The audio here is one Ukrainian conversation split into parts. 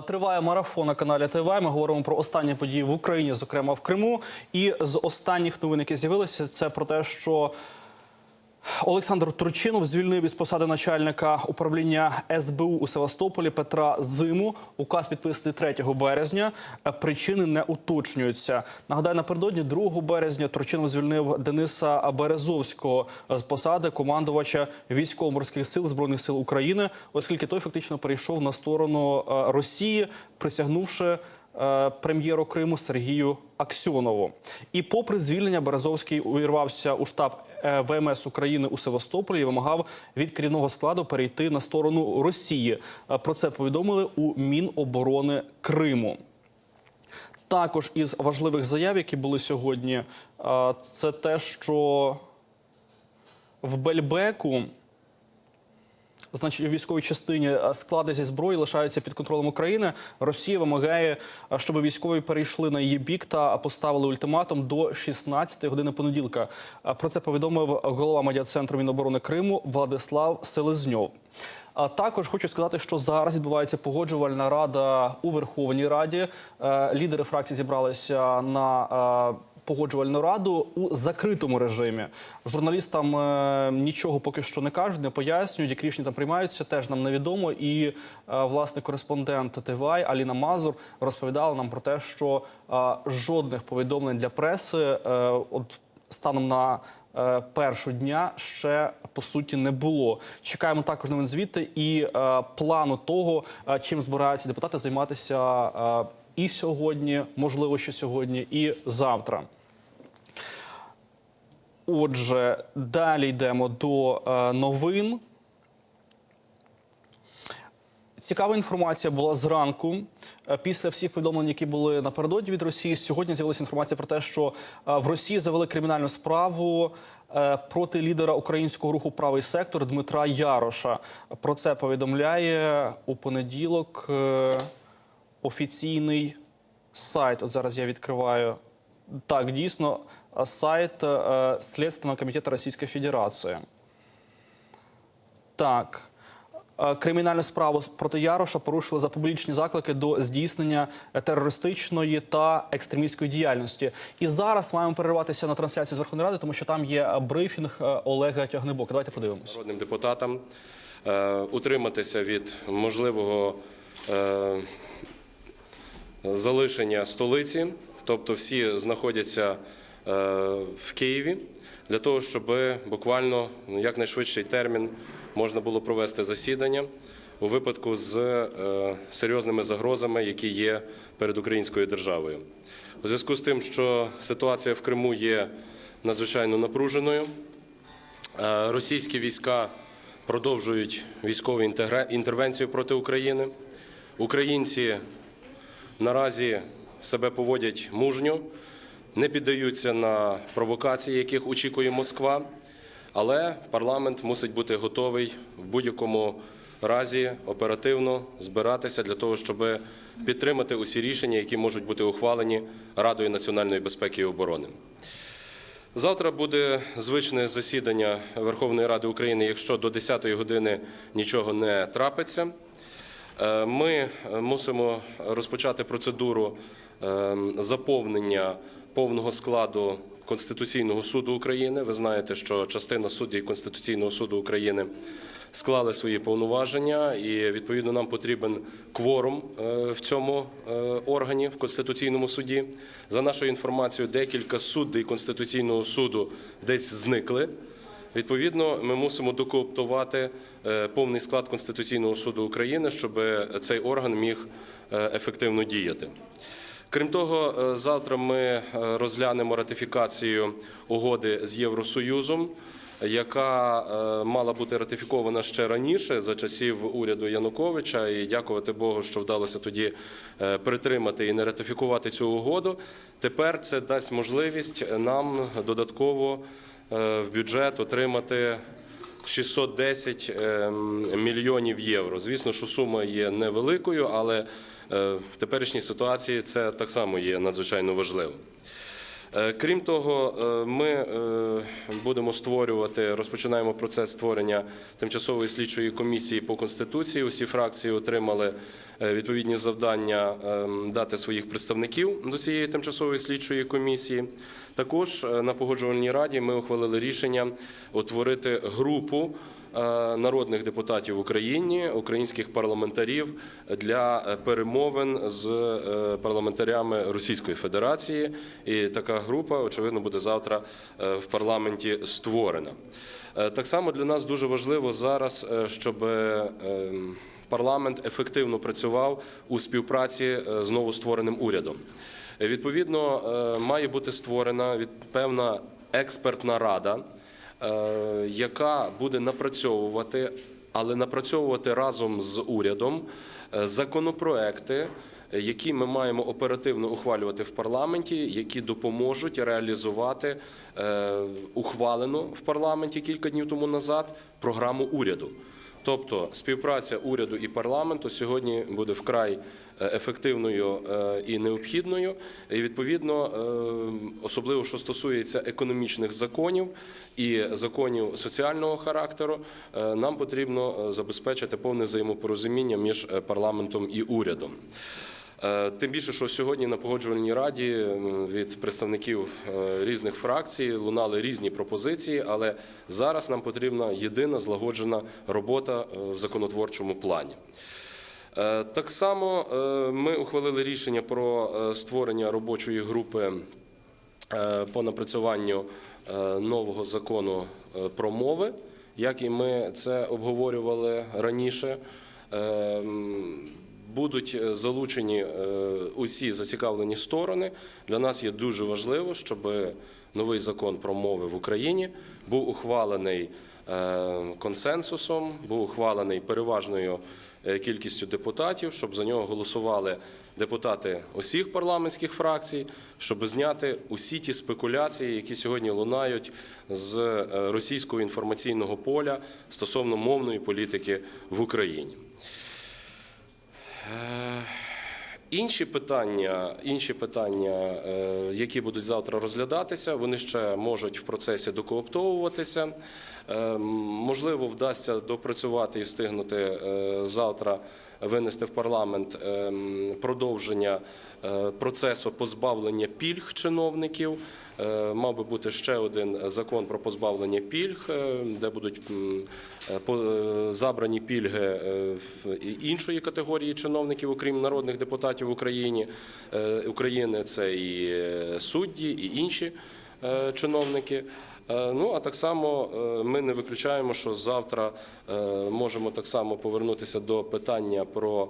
Триває марафон на каналі ТВ. Ми говоримо про останні події в Україні, зокрема в Криму. І з останніх новин, які з'явилися, це про те, що Олександр Турчинов звільнив із посади начальника управління СБУ у Севастополі Петра Зиму. Указ підписаний 3 березня. Е, Причини не уточнюються. Нагадаю, напередодні 2 березня Турчинов звільнив Дениса Березовського з посади командувача військово-морських сил збройних сил України, оскільки той фактично перейшов на сторону е, Росії, присягнувши е, прем'єру Криму Сергію Аксьонову. І попри звільнення, Березовський увірвався у штаб ВМС України у Севастополі і вимагав від керівного складу перейти на сторону Росії. Е, Про це повідомили у Міноборони Криму. Також із важливих заяв, які були сьогодні, е, це те, що в Бельбеку Значить, у військовій частині склади зі зброї лишаються під контролем України. Росія вимагає, щоб військові перейшли на її бік та поставили ультиматум до 16 години понеділка. Про це повідомив голова медіа-центру Міноборони Криму Владислав Селезньов. А також хочу сказати, що зараз відбувається погоджувальна рада у Верховній Раді. Е, Лідери фракцій зібралися на е, погоджувальну раду у закритому режимі. Журналістам е, нічого поки що не кажуть, не пояснюють. Як рішення там приймаються, теж нам невідомо. І е, власне кореспондент ТВА Аліна Мазур розповідала нам про те, що е, жодних повідомлень для преси е, от станом на е, першу дня ще по суті не було. Чекаємо також новин звідти і е, плану того, е, чим збираються депутати займатися е, і сьогодні, можливо, ще сьогодні, і завтра. Отже, далі йдемо до е, новин. Цікава інформація була зранку. Е, Після всіх повідомлень, які були напередодні від Росії, сьогодні з'явилася інформація про те, що е, в Росії завели кримінальну справу проти лідера українського руху Правий сектор Дмитра Яроша. Про це повідомляє у понеділок офіційний сайт. От зараз я відкриваю. Так, дійсно, сайт е, Слідственного комітету Російської Федерації. Так. Е, Кримінальну справу проти Яроша порушили за публічні заклики до здійснення терористичної та екстремістської діяльності. І зараз маємо перерватися на трансляцію з Верховної Ради, тому що там є е, брифінг е, Олега Тягнебока. Давайте подивимося. народним депутатам е, утриматися від можливого е, залишення столиці, тобто всі знаходяться в Києві, для того, щоб буквально якнайшвидший термін можна було провести засідання у випадку з е, серйозними загрозами, які є перед українською державою. У зв'язку з тим, що ситуація в Криму є надзвичайно напруженою. Е, Російські війська продовжують військову інтервенцію проти України. Українці наразі себе поводять мужньо, не піддаються на провокації, яких очікує Москва. Але парламент мусить бути готовий в будь-якому разі оперативно збиратися для того, щоб підтримати усі рішення, які можуть бути ухвалені Радою національної безпеки і оборони. Завтра буде звичне засідання Верховної Ради України, якщо до 10-ї години нічого не трапиться. Е, Ми мусимо розпочати процедуру е, заповнення повного складу Конституційного суду України. Ви знаєте, що частина суддів Конституційного суду України склали свої повноваження, і відповідно нам потрібен кворум е, в цьому е, органі в Конституційному суді. За нашою інформацією, декілька суддів Конституційного суду десь зникли. Відповідно, ми мусимо докооптувати е, повний склад Конституційного суду України, щоб цей орган міг ефективно діяти. Крім того, е, завтра ми е, розглянемо ратифікацію угоди з Євросоюзом, яка е, мала бути ратифікована ще раніше за часів уряду Януковича. І дякувати Богу, що вдалося тоді притримати і не ратифікувати цю угоду. Тепер це дасть можливість нам додатково в бюджет отримати 610 ем, мільйонів євро. Звісно, що сума є невеликою, але в теперішній ситуації це так само є надзвичайно важливо. Е, Крім того, е, ми е, будемо створювати, розпочинаємо процес створення тимчасової слідчої комісії по конституції. Усі фракції отримали е, відповідні завдання е, дати своїх представників до цієї тимчасової слідчої комісії. Також е, на погоджувальній раді ми ухвалили рішення утворити групу е, народних депутатів в Україні, українських парламентарів для е, перемовин з е, парламентарями Російської Федерації. І така група, очевидно, буде завтра е, в парламенті створена. Е, Так само для нас дуже важливо зараз, е, щоб е, ем, парламент ефективно працював у співпраці е, з новоствореним урядом. Е, Відповідно, е, має бути створена від- певна експертна рада, е, яка буде напрацьовувати, але напрацьовувати разом з урядом е, законопроекти, е, які ми маємо оперативно ухвалювати в парламенті, які допоможуть реалізувати е, ухвалену в парламенті кілька днів тому назад програму уряду. Тобто співпраця уряду і парламенту сьогодні буде вкрай е, ефективною е, і необхідною. І відповідно, е, особливо що стосується економічних законів і законів соціального характеру, нам потрібно забезпечити повне взаємопорозуміння між парламентом і урядом. Е, Тим більше, що сьогодні на погоджувальній раді від представників е, різних фракцій лунали різні пропозиції, але зараз нам потрібна єдина злагоджена робота е, в законотворчому плані. Так само ми ухвалили рішення про створення робочої групи по напрацюванню нового закону про мови, як і ми це обговорювали раніше. Будуть е, залучені е, усі зацікавлені сторони. Для нас є дуже важливо, щоб новий закон про мови в Україні був ухвалений е, консенсусом, був ухвалений переважною кількістю депутатів, щоб за нього голосували депутати усіх парламентських фракцій, щоб зняти усі ті спекуляції, які сьогодні лунають з російського інформаційного поля стосовно мовної політики в Україні. Е, Інші питання, інші питання, е, які будуть завтра розглядатися, вони ще можуть в процесі докооптовуватися. Е, Можливо, вдасться допрацювати і встигнути завтра винести в парламент е, продовження е, процесу позбавлення пільг чиновників. Е, Мав би бути ще один закон про позбавлення пільг, е, де будуть забрані пільги іншої категорії чиновників, окрім народних депутатів е, України. Це і судді, і інші чиновники. Е, Ну а так само е, ми не виключаємо, що завтра е, можемо так само повернутися до питання про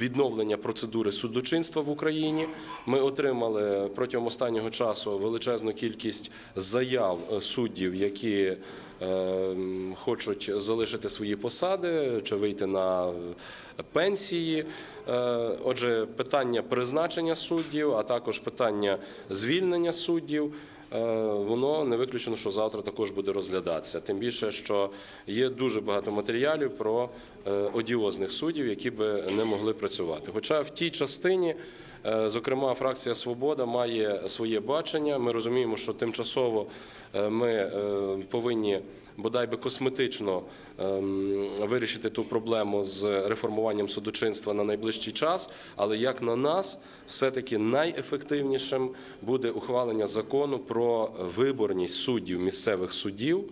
відновлення процедури судочинства в Україні. Ми отримали протягом останнього часу величезну кількість заяв суддів, які хочуть залишити свої посади чи вийти на пенсії. Отже, питання призначення суддів, а також питання звільнення суддів. Е, Воно не виключено, що завтра також буде розглядатися. Тим більше, що є дуже багато матеріалів про е, одіозних суддів, які би не могли працювати. Хоча в тій частині, е, зокрема, фракція Свобода має своє бачення. Ми розуміємо, що тимчасово ми повинні бодай би косметично ем, вирішити ту проблему з реформуванням судочинства на найближчий час. Але як на нас, все-таки найефективнішим буде ухвалення закону про виборність суддів місцевих суддів.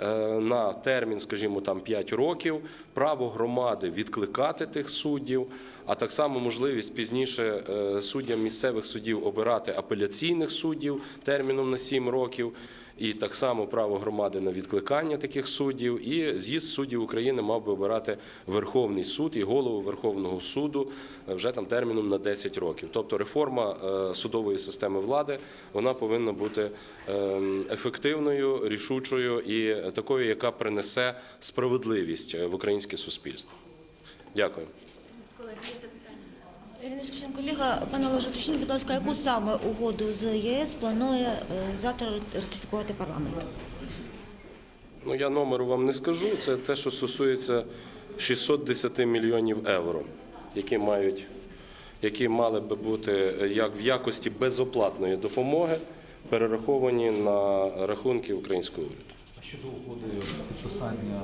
е, На термін, скажімо, там 5 років, право громади відкликати тих суддів, а так само можливість пізніше е, суддям місцевих суддів обирати апеляційних суддів терміном на 7 років. І так само право громади на відкликання таких суддів. І з'їзд суддів України мав би обирати Верховний суд і голову Верховного суду е, вже там терміном на 10 років. Тобто реформа е, судової системи влади вона повинна бути ем, ефективною, рішучою і такою, яка принесе справедливість е, в українське суспільство. Дякую. Ірина Шкіченко, колега, пане Олеже, уточніть, будь ласка, яку саме угоду з ЄС планує е, завтра ратифікувати парламент? Ну я номеру вам не скажу. Це те, що стосується 610 мільйонів євро, які мають які мали би бути як в якості безоплатної допомоги перераховані на рахунки українського уряду. А щодо угоди підписання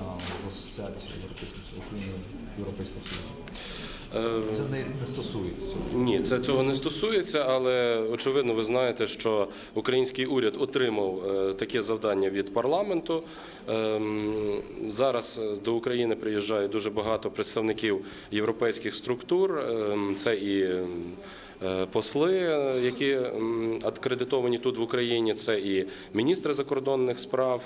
з Європейської України Європейського Союзу? Це не, не стосується. Ні, це цього не стосується, але очевидно, ви знаєте, що український уряд отримав е, таке завдання від парламенту. Ем, Зараз е, до України приїжджає дуже багато представників європейських структур. Ем, Це і е, посли, які акредитовані тут в Україні. Це і міністри закордонних справ,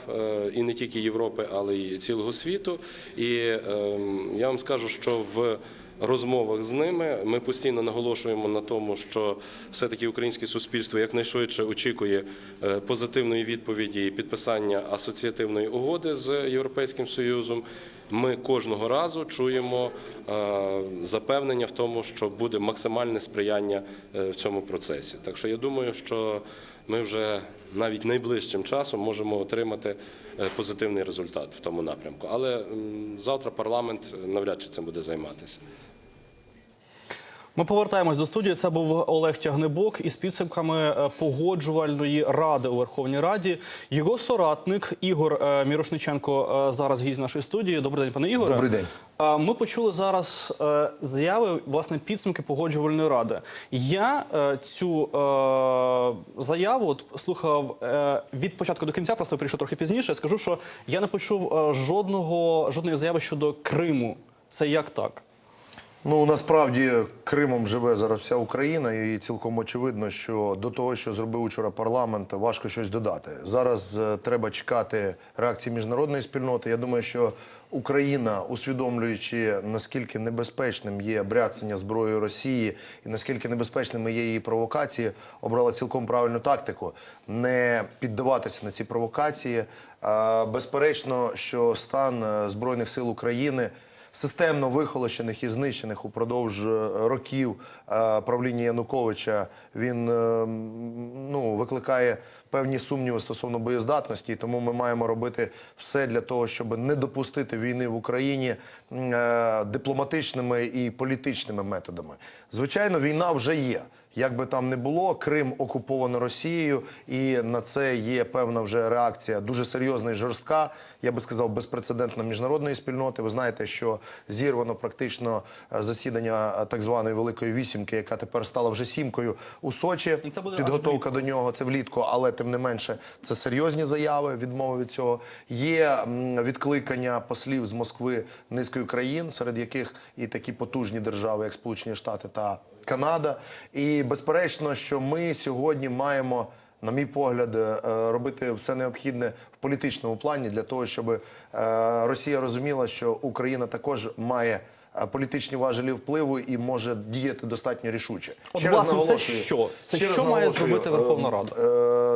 і не тільки Європи, але й цілого світу. І ем, я вам скажу, що в розмовах з ними ми постійно наголошуємо на тому, що все-таки українське суспільство якнайшвидше очікує е, позитивної відповіді і підписання асоціативної угоди з Європейським Союзом. Ми кожного разу чуємо е, запевнення в тому, що буде максимальне сприяння е, в цьому процесі. Так що я думаю, що ми вже навіть найближчим часом можемо отримати позитивний результат в тому напрямку. Але завтра парламент навряд чи цим буде займатися. Ми повертаємось до студії. Це був Олег Тягнебок із підсумками е, погоджувальної ради у Верховній Раді. Його соратник Ігор е, Мірошниченко е, зараз гість нашої студії. Добрий день, пане Ігоре. Добрий день. Ми почули зараз заяви, власне, підсумки погоджувальної ради. Я цю заяву от, слухав від початку до кінця, просто прийшов трохи пізніше. Скажу, що я не почув жодного жодної заяви щодо Криму. Це як так? Ну насправді Кримом живе зараз вся Україна, і цілком очевидно, що до того, що зробив учора парламент, важко щось додати. Зараз е, треба чекати реакції міжнародної спільноти. Я думаю, що Україна, усвідомлюючи наскільки небезпечним є бряцання зброєю Росії і наскільки небезпечними є її провокації, обрала цілком правильну тактику не піддаватися на ці провокації. Безперечно, що стан е, збройних сил України системно вихолощених і знищених упродовж е, років е, правління Януковича, він е, ну, викликає певні сумніви стосовно боєздатності. Тому ми маємо робити все для того, щоб не допустити війни в Україні дипломатичними і політичними методами. Звичайно, війна вже є. Як би там не було, Крим окуповано Росією, і на це є певна вже реакція дуже серйозна і жорстка. Я би сказав, безпрецедентна міжнародної спільноти. Ви знаєте, що зірвано практично е, засідання е, так званої великої вісімки, яка тепер стала вже сімкою у Сочі. Це буде Підготовка до нього це влітку, але тим не менше це серйозні заяви. Відмови від цього є відкликання послів з Москви низкою країн, серед яких і такі потужні держави, як Сполучені Штати та Канада. І безперечно, що ми сьогодні маємо. На мій погляд, е, робити все необхідне в політичному плані для того, щоб е, Росія розуміла, що Україна також має е, політичні важелі впливу і може діяти достатньо рішуче. От, Ще власне, це що? Це ще що має зробити Верховна е, Рада?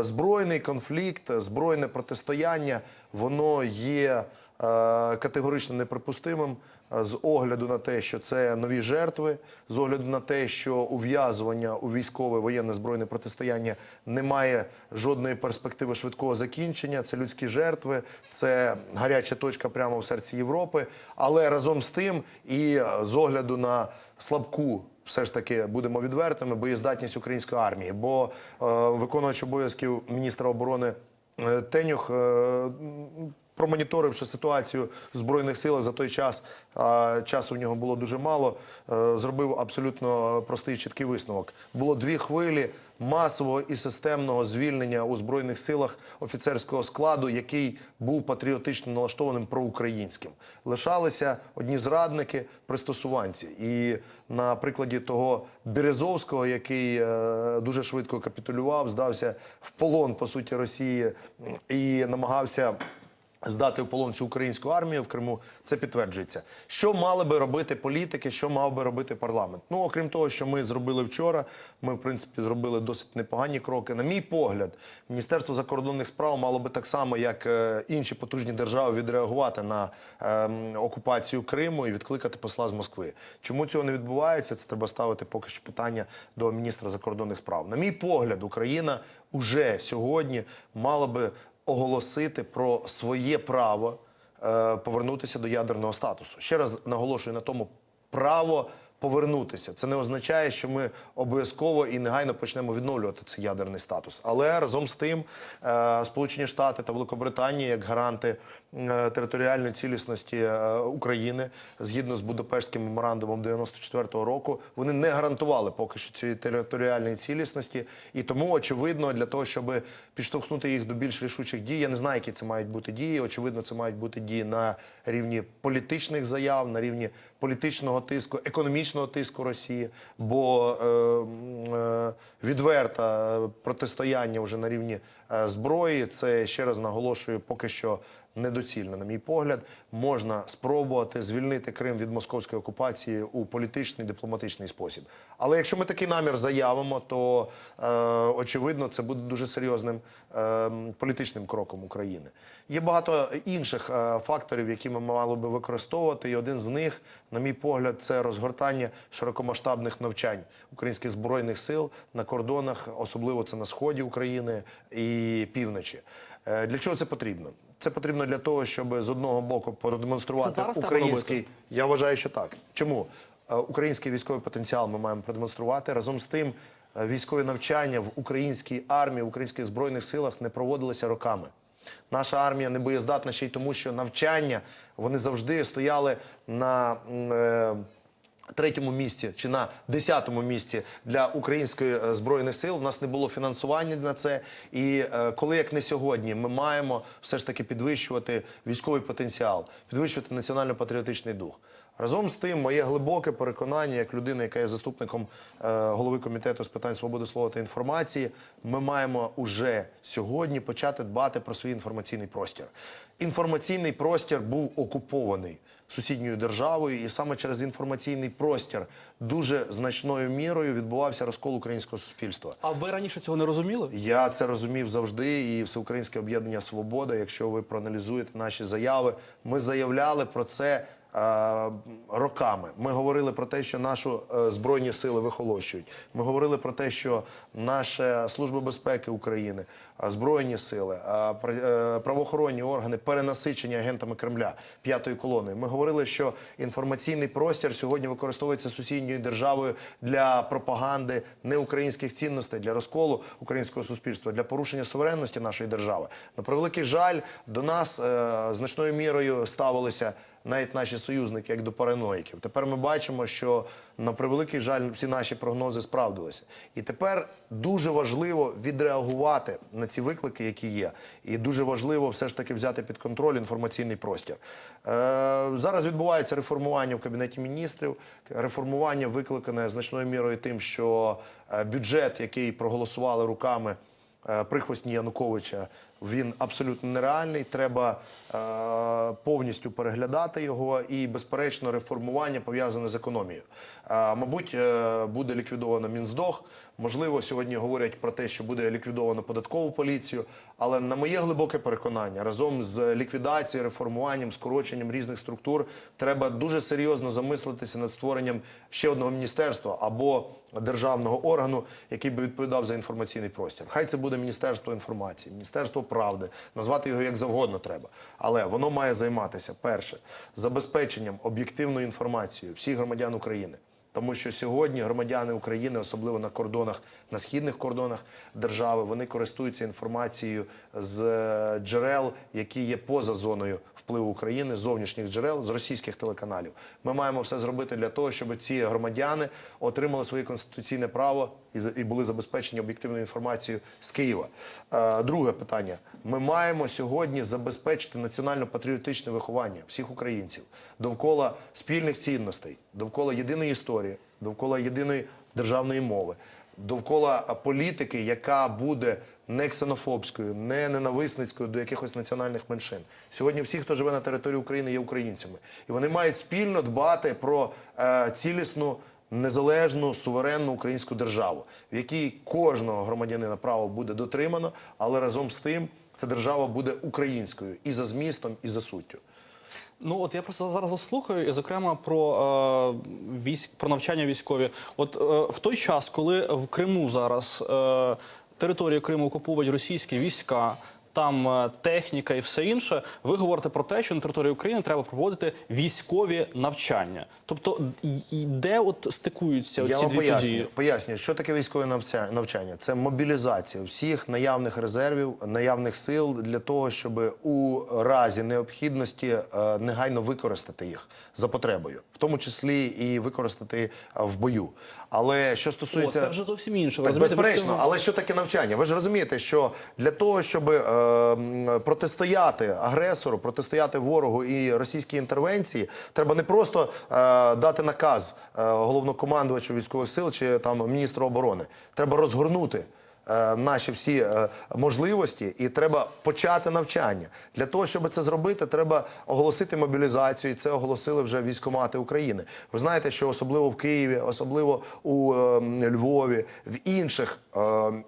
е, збройний конфлікт, збройне протистояння, воно є е, категорично неприпустимим е, з огляду на те, що це нові жертви, з огляду на те, що ув'язування у військове воєнне збройне протистояння не має жодної перспективи швидкого закінчення. Це людські жертви, це гаряча точка прямо в серці Європи. Але разом з тим, і е, з огляду на слабку все ж таки будемо відвертими, боєздатність української армії. Бо е, виконувач обов'язків міністра оборони е, Тенюх. Е, Промоніторивши ситуацію в збройних силах за той час, а часу в нього було дуже мало. е, Зробив абсолютно простий чіткий висновок. Було дві хвилі масового і системного звільнення у збройних силах офіцерського складу, який був патріотично налаштованим проукраїнським. Лишалися одні зрадники, пристосуванці. І на прикладі того Березовського, який е, дуже швидко капітулював, здався в полон по суті Росії і намагався. Здати в полон всю українську армію в Криму це підтверджується. Що мали би робити політики, що мав би робити парламент? Ну окрім того, що ми зробили вчора, ми в принципі зробили досить непогані кроки. На мій погляд, міністерство закордонних справ мало би так само, як е, інші потужні держави, відреагувати на ем, окупацію Криму і відкликати посла з Москви. Чому цього не відбувається? Це треба ставити поки що питання до міністра закордонних справ. На мій погляд, Україна уже сьогодні мала би оголосити про своє право е, повернутися до ядерного статусу. Ще раз наголошую на тому право повернутися. Це не означає, що ми обов'язково і негайно почнемо відновлювати цей ядерний статус. Але разом з тим, е, Сполучені Штати та Великобританія, як гаранти територіальної цілісності е, України, згідно з Будапештським меморандумом 94-го року, вони не гарантували поки що цієї територіальної цілісності. І тому, очевидно, для того, щоб підштовхнути їх до більш рішучих дій, я не знаю, які це мають бути дії. Очевидно, це мають бути дії на рівні політичних заяв, на рівні політичного тиску, економічного тиску Росії, бо е, е, відверте протистояння вже на рівні е, зброї. Це ще раз наголошую, поки що недоцільно, на мій погляд. Можна спробувати звільнити Крим від московської окупації у політичний дипломатичний спосіб. Але якщо ми такий намір заявимо, то е, очевидно це буде дуже серйозним е, політичним кроком України. Є багато інших е, факторів, які ми мали би використовувати, і один з них, на мій погляд, це розгортання широкомасштабних навчань українських збройних сил на кордонах, особливо це на сході України і півночі. Е, Для чого це потрібно? Це потрібно для того, щоб з одного боку продемонструвати український. Я вважаю, що так. Чому Е, український військовий потенціал ми маємо продемонструвати разом з тим. е, Військові навчання в українській армії, в українських збройних силах не проводилися роками. Наша армія не боєздатна ще й тому, що навчання вони завжди стояли на е, третьому місці чи на десятому місці для української е, збройних сил. У нас не було фінансування на це. І е, коли як не сьогодні, ми маємо все ж таки підвищувати військовий потенціал, підвищувати національно-патріотичний дух. Разом з тим, моє глибоке переконання, як людина, яка є заступником е, голови комітету з питань свободи слова та інформації, ми маємо уже сьогодні почати дбати про свій інформаційний простір. Інформаційний простір був окупований сусідньою державою, і саме через інформаційний простір дуже значною мірою відбувався розкол українського суспільства. А ви раніше цього не розуміли? Я це розумів завжди, і Всеукраїнське об'єднання Свобода. Якщо ви проаналізуєте наші заяви, ми заявляли про це. Е, Роками ми говорили про те, що нашу е, збройні сили вихолощують. Ми говорили про те, що наша служба безпеки України, е, збройні сили, е, е, правоохоронні органи перенасичені агентами Кремля п'ятої колони. Ми говорили, що інформаційний простір сьогодні використовується сусідньою державою для пропаганди неукраїнських цінностей, для розколу українського суспільства, для порушення суверенності нашої держави. На превеликий жаль, до нас е, значною мірою ставилися навіть наші союзники як до параноїків. Тепер ми бачимо, що на превеликий жаль всі наші прогнози справдилися. І тепер дуже важливо відреагувати на ці виклики, які є. І дуже важливо все ж таки взяти під контроль інформаційний простір. Е, зараз відбувається реформування в кабінеті міністрів. Реформування викликане значною мірою тим, що е, бюджет, який проголосували руками е, прихвостні Януковича, він абсолютно нереальний. Треба е, повністю переглядати його і, безперечно, реформування пов'язане з економією. Е, мабуть, е, буде ліквідовано Мінздох. Можливо, сьогодні говорять про те, що буде ліквідовано податкову поліцію. Але на моє глибоке переконання, разом з ліквідацією, реформуванням, скороченням різних структур, треба дуже серйозно замислитися над створенням ще одного міністерства або державного органу, який би відповідав за інформаційний простір. Хай це буде міністерство інформації, міністерство правди, назвати його як завгодно треба. Але воно має займатися перше забезпеченням об'єктивної інформації всіх громадян України. Тому що сьогодні громадяни України, особливо на кордонах, на східних кордонах держави, вони користуються інформацією з е, джерел, які є поза зоною впливу України, зовнішніх джерел з російських телеканалів. Ми маємо все зробити для того, щоб ці громадяни отримали своє конституційне право і були забезпечені об'єктивною інформацією з Києва. Е, Друге питання: ми маємо сьогодні забезпечити національно-патріотичне виховання всіх українців довкола спільних цінностей, довкола єдиної історії, довкола єдиної державної мови, довкола політики, яка буде не ксенофобською, не ненависницькою до якихось національних меншин. Сьогодні всі, хто живе на території України, є українцями, і вони мають спільно дбати про е, цілісну. Незалежну суверенну українську державу, в якій кожного громадянина право буде дотримано, але разом з тим ця держава буде українською і за змістом, і за суттю. Ну от я просто зараз вас слухаю, і зокрема про е, військ про навчання військові. От е, в той час, коли в Криму зараз е, територію Криму окуповують російські війська. Там е, техніка і все інше. Ви говорите про те, що на території України треба проводити військові навчання. Тобто, де от стикуються Я ці дві пояснюю, події? пояснюю, що таке військове навча- навчання. Це мобілізація всіх наявних резервів, наявних сил для того, щоб у разі необхідності е, негайно використати їх за потребою, в тому числі і використати е, в бою. Але що О, стосується це вже зовсім інше. Так, безперечно, але що таке навчання? Ви ж розумієте, що для того, щоб протистояти агресору, протистояти ворогу і російській інтервенції, треба не просто е, дати наказ е, головнокомандувачу військових сил чи там міністру оборони. Треба розгорнути. Е, Наші всі е, можливості, і треба почати навчання. Для того, щоб це зробити, треба оголосити мобілізацію. І це оголосили вже військомати України. Ви знаєте, що особливо в Києві, особливо у е, Львові, в інших е,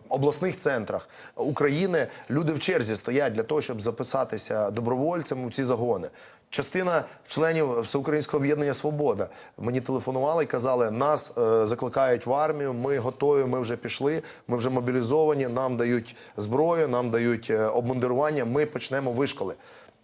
обласних центрах України люди в черзі стоять для того, щоб записатися добровольцем у ці загони. Частина членів Всеукраїнського об'єднання Свобода мені телефонували і казали, нас е, закликають в армію, ми готові, ми вже пішли, ми вже мобілізовані, нам дають зброю, нам дають е, обмундирування, ми почнемо вишколи.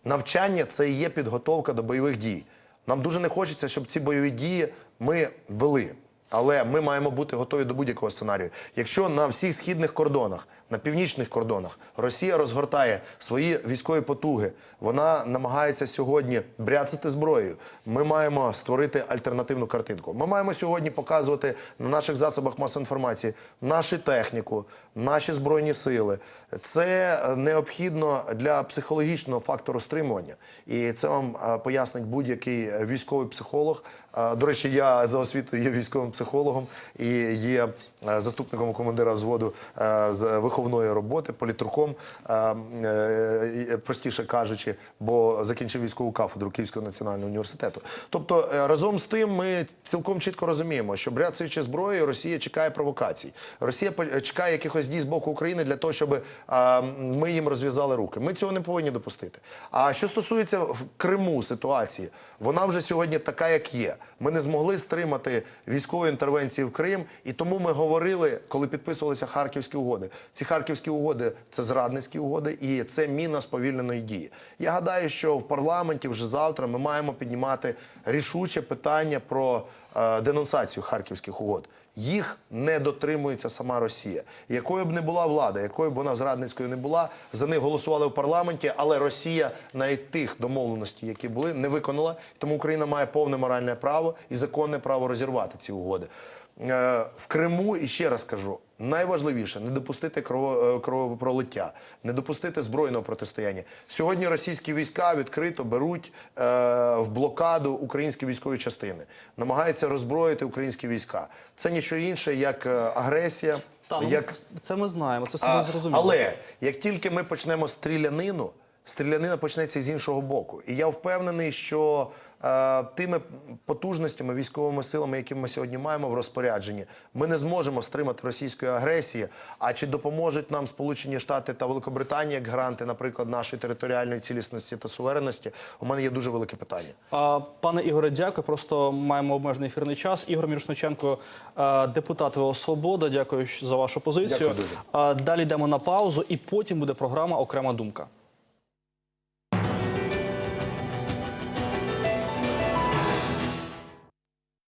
Навчання це і є підготовка до бойових дій. Нам дуже не хочеться, щоб ці бойові дії ми вели. Але ми маємо бути готові до будь-якого сценарію. Якщо на всіх східних кордонах, на північних кордонах Росія розгортає свої військові потуги, вона намагається сьогодні бряцати зброєю. Ми маємо створити альтернативну картинку. Ми маємо сьогодні показувати на наших засобах масової інформації нашу техніку, наші збройні сили. Це е, необхідно для психологічного фактору стримування, і це вам е, пояснить будь-який е, військовий психолог. До речі, я за освітою є військовим психологом і є е, заступником командира взводу е, з виховної роботи, політурком, е, простіше кажучи, бо закінчив військову кафедру Київського національного університету. Тобто, разом з тим, ми цілком чітко розуміємо, що бряцаючи зброєю, Росія чекає провокацій. Росія чекає якихось дій з боку України для того, щоб ми їм розв'язали руки. Ми цього не повинні допустити. А що стосується в Криму ситуації, вона вже сьогодні така, як є. Ми не змогли стримати військові інтервенції в Крим, і тому ми говорили, коли підписувалися харківські угоди. Ці харківські угоди це зрадницькі угоди, і це міна сповільненої дії. Я гадаю, що в парламенті вже завтра ми маємо піднімати рішуче питання про е, денонсацію харківських угод. Їх не дотримується сама Росія. Якою б не була влада, якою б вона зрадницькою не була, за них голосували в парламенті, але Росія навіть тих домовленостей, які були, не виконала. Тому Україна має повне моральне право і законне право розірвати ці угоди. Е, В Криму і ще раз кажу. Найважливіше не допустити е, кровопролиття, не допустити збройного протистояння. Сьогодні російські війська відкрито беруть е, в блокаду українські військові частини, намагаються роззброїти українські війська. Це нічого інше, як е, агресія, Та, ну, як Це ми знаємо, це все зрозуміло. Але як тільки ми почнемо стрілянину, стрілянина почнеться з іншого боку. І я впевнений, що тими потужностями, військовими силами, які ми сьогодні маємо в розпорядженні, ми не зможемо стримати російської агресії. А чи допоможуть нам Сполучені Штати та Великобританія як гаранти, наприклад, нашої територіальної цілісності та суверенності? У мене є дуже велике питання. А, Пане Ігоре, дякую. Просто маємо обмежений ефірний час. Ігор Мірошниченко, е, депутат ВО Свобода. Дякую за вашу позицію. Дякую дуже. Далі йдемо на паузу, і потім буде програма Окрема думка.